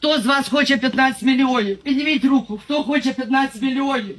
Хто з вас хоче 15 мільйонів? Підніміть руку. Хто хоче 15 мільйонів?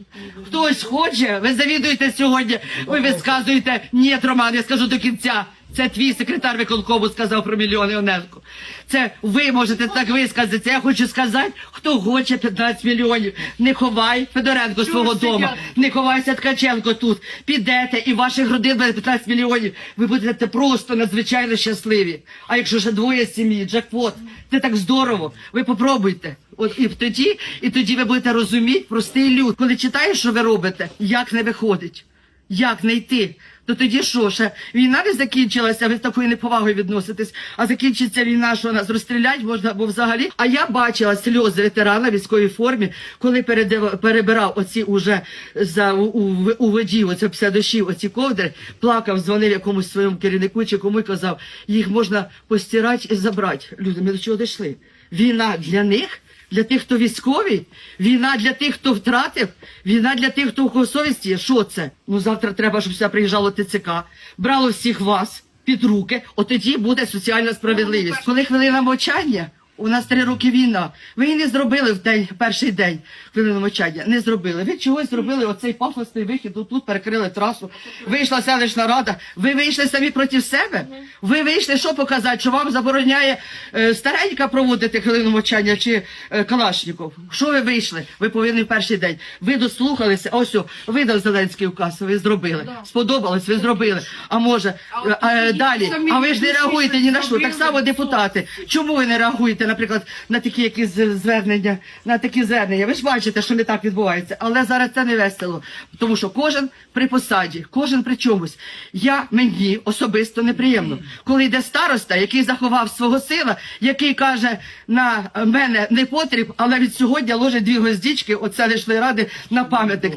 Хтось хоче? Ви завідуєте сьогодні. Ви висказуєте. Ні, Роман, я скажу до кінця. Це твій секретар виконкому сказав про мільйони Онеско. Це ви можете так висказатися. Я хочу сказати, хто хоче 15 мільйонів. Не ховай Федоренко свого дому. Не ховайся Ткаченко тут. Підете і ваших родин буде 15 мільйонів. Ви будете просто надзвичайно щасливі. А якщо ще двоє сім'ї, джекпот, це так здорово. Ви попробуйте. От і тоді, і тоді ви будете розуміти, простий люд. Коли читаєш, що ви робите, як не виходить. Як не йти? То тоді що, ще війна не закінчилася, ви з такою неповагою відноситесь, а закінчиться війна, що нас розстрілять можна, бо взагалі. А я бачила сльози ветерана в військовій формі, коли передив- перебирав оці уже за у, у, воді, оце після дощів, оці ковдри, плакав, дзвонив якомусь своєму керівнику чи кому й казав, їх можна постирати і забрати. Люди, ми до чого дійшли? Війна для них. Для тих, хто військовий, війна для тих, хто втратив, війна для тих, хто у кого совісті є. Що це? Ну завтра треба, щоб сюди приїжджало ТЦК, брало всіх вас під руки, от тоді буде соціальна справедливість. Коли хвилина мовчання, у нас три роки війна. Ви її не зробили в день, перший день хвилину мовчання. Не зробили. Ви чогось зробили оцей пафосний вихід, тут перекрили трасу. Вийшла селищна рада. Ви вийшли самі проти себе. Ви вийшли, що показати, що вам забороняє е, старенька проводити хвилину мовчання чи е, Калашніков. Що ви вийшли? Ви повинні в перший день. Ви дослухалися, ось о, видав Зеленський указ, ви зробили. Сподобалось, ви зробили. А може, е, е, далі. А ви ж не реагуєте ні на що. Так само депутати. Чому ви не реагуєте, наприклад, на такі якісь звернення, на такі звернення? Ви ж бачите, що не так відбувається. Але зараз це не весело. Тому що кожен при посаді, кожен при чомусь. Я мені особисто неприємно. Коли йде староста, який заховав свого сина, який каже на мене не потріб, але від сьогодні ложить дві гвоздічки от селищної ради на пам'ятник.